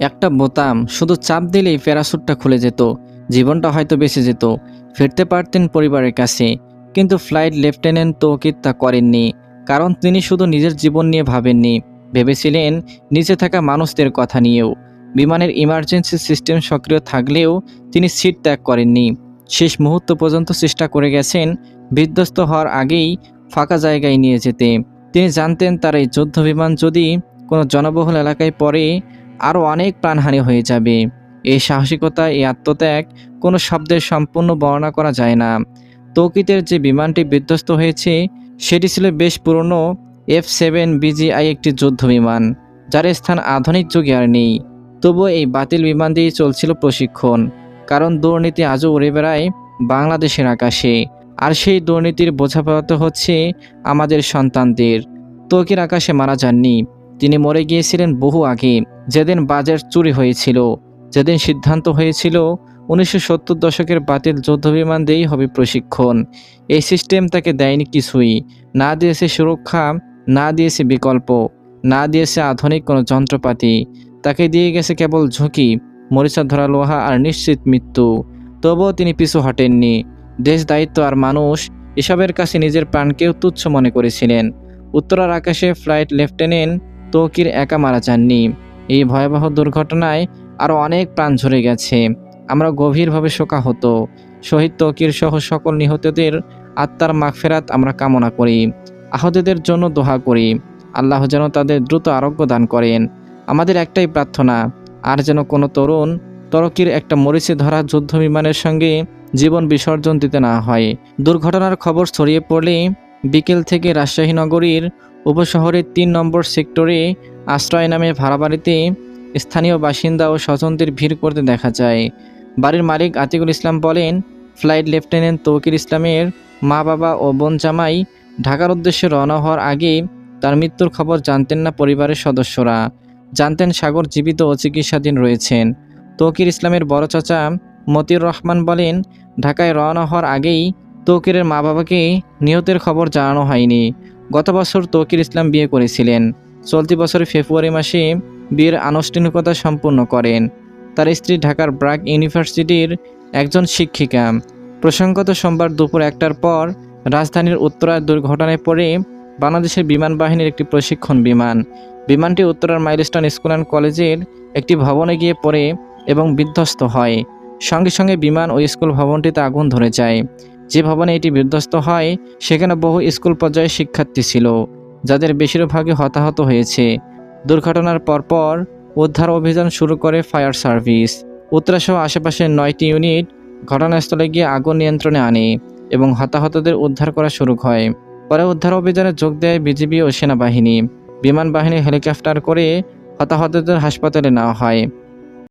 একটা বোতাম শুধু চাপ দিলেই প্যারাসুটটা খুলে যেত, জীবনটা হয়তো বেঁচে যেত। ফিরতে পারতেন পরিবারের কাছে, কিন্তু ফ্লাইট লেফটেন্যান্ট তৌকির তা করেননি, কারণ তিনি শুধু নিজের জীবন নিয়ে ভাবেননি। ভেবেছিলেন নিচে থাকা মানুষদের কথা নিয়েও, বিমানের ইমার্জেন্সি সিস্টেম সক্রিয় থাকলেও তিনি সিট ত্যাগ করেননি। শেষ মুহূর্ত পর্যন্ত চেষ্টা করে গেছেন বিধ্বস্ত হওয়ার আগেই ফাঁকা জায়গায় নিয়ে যেতে। তিনি জানতেন তার এই যুদ্ধ বিমান যদি কোনো জনবহুল এলাকায় পড়ে আরও অনেক প্রাণহানি হয়ে যাবে। এই সাহসিকতা এই আত্মত্যাগ কোনো শব্দের সম্পূর্ণ বর্ণনা করা যায় না। তৌকিতের যে বিমানটি বিধ্বস্ত হয়েছে, সেটি ছিল বেশ পুরনো এফ সেভেন বিজিআই একটি যুদ্ধ বিমান, যার স্থান আধুনিক যুগে আর নেই। তবুও এই বাতিল বিমান দিয়েই চলছিল প্রশিক্ষণ, কারণ দুর্নীতি আজও উড়ে বেড়ায় বাংলাদেশের আকাশে। আর সেই দুর্নীতির বোঝা পাওয়াতে হচ্ছে আমাদের সন্তানদের। তৌকির আকাশে মারা যাননি। তিনি মরে গিয়েছিলেন বহু আগে, যেদিন বাজার চুরি হয়েছিল। যেদিন সিদ্ধান্ত হয়েছিল, উনিশশো সত্তর দশকের বাতিল যুদ্ধবিমান দিয়েই হবে প্রশিক্ষণ। এই সিস্টেম তাকে দেয়নি কিছুই। না দিয়েছে সুরক্ষা, না দিয়েছে বিকল্প, না দিয়েছে আধুনিক কোনো যন্ত্রপাতি। তাকে দিয়ে গেছে কেবল ঝুঁকি, মরিচা ধরা লোহা আর নিশ্চিত মৃত্যু। তবুও তিনি পিছু হটেননি। দেশ দায়িত্ব আর মানুষ এসবের কাছে নিজের প্রাণকেও তুচ্ছ মনে করেছিলেন। উত্তরার আকাশে ফ্লাইট লেফটেন্যান্ট তৌকির একা মারা যাননি। এই ভয়াবহ দুর্ঘটনায় আরও অনেক প্রাণ ঝরে গেছে। আমরা গভীরভাবে শোকাহত। শহীদ তৌকির সহ সকল নিহতদের আত্মার মাগফেরাত আমরা কামনা করি। আহতদের জন্য দোহা করি। আল্লাহ যেন তাদের দ্রুত আরোগ্য দান করেন। আমাদের একটাই প্রার্থনা, আর যেন কোনো তরুণ তরকির একটা মরিচে ধরা যুদ্ধ বিমানের সঙ্গে জীবন বিসর্জন দিতে না হয়। দুর্ঘটনার খবর ছড়িয়ে পড়লে বিকেল থেকে রাজশাহী নগরীর উপশহরের তিন নম্বর সেক্টরে আশ্রয় নামে ভাড়া বাড়িতে স্থানীয় বাসিন্দা ও স্বজনদের ভিড় করতে দেখা যায়। বাড়ির মালিক আতিকুল ইসলাম বলেন, ফ্লাইট লেফটেন্যান্ট তৌকির ইসলামের মা বাবা ও বোন জামাই ঢাকার উদ্দেশ্যে রওনা হওয়ার আগে তার মৃত্যুর খবর জানতেন না পরিবারের সদস্যরা। জানতেন সাগর জীবিত ও চিকিৎসাধীন রয়েছেন। তৌকির ইসলামের বড় চাচা মতিউর রহমান বলেন, ঢাকায় রওনা হওয়ার আগেই তৌকিরের মা বাবাকে নিহতের খবর জানানো হয়নি। গত বছর তৌকির ইসলাম বিয়ে করেছিলেন। চলতি বছরের ফেব্রুয়ারি মাসে বিয়ের আনুষ্ঠানিকতা সম্পূর্ণ করেন। তার স্ত্রী ঢাকার ব্রাক ইউনিভার্সিটির একজন শিক্ষিকা। প্রসঙ্গত সোমবার দুপুর একটার পর রাজধানীর উত্তরার দুর্ঘটনায় পড়ে বাংলাদেশের বিমান বাহিনীর একটি প্রশিক্ষণ বিমান। বিমানটি উত্তরার মাইলস্টোন স্কুল অ্যান্ড কলেজের একটি ভবনে গিয়ে পড়ে এবং বিধ্বস্ত হয়। সঙ্গে সঙ্গে বিমান ও স্কুল ভবনটিতে আগুন ধরে যায়। যে ভবনে এটি বিধ্বস্ত হয়, সেখানে বহু স্কুল পর্যায়ে শিক্ষার্থী ছিল, যাদের বেশিরভাগই হতাহত হয়েছে। দুর্ঘটনার পরপর উদ্ধার অভিযান শুরু করে ফায়ার সার্ভিস। উত্তরাসহ আশেপাশের নয়টি ইউনিট ঘটনাস্থলে গিয়ে আগুন নিয়ন্ত্রণে আনে এবং হতাহতদের উদ্ধার করা শুরু হয় পরে উদ্ধার অভিযানে যোগ দেয় বিজিবি ও সেনাবাহিনী। বিমান বাহিনী হেলিকপ্টার করে হতাহতদের হাসপাতালে নেওয়া হয়।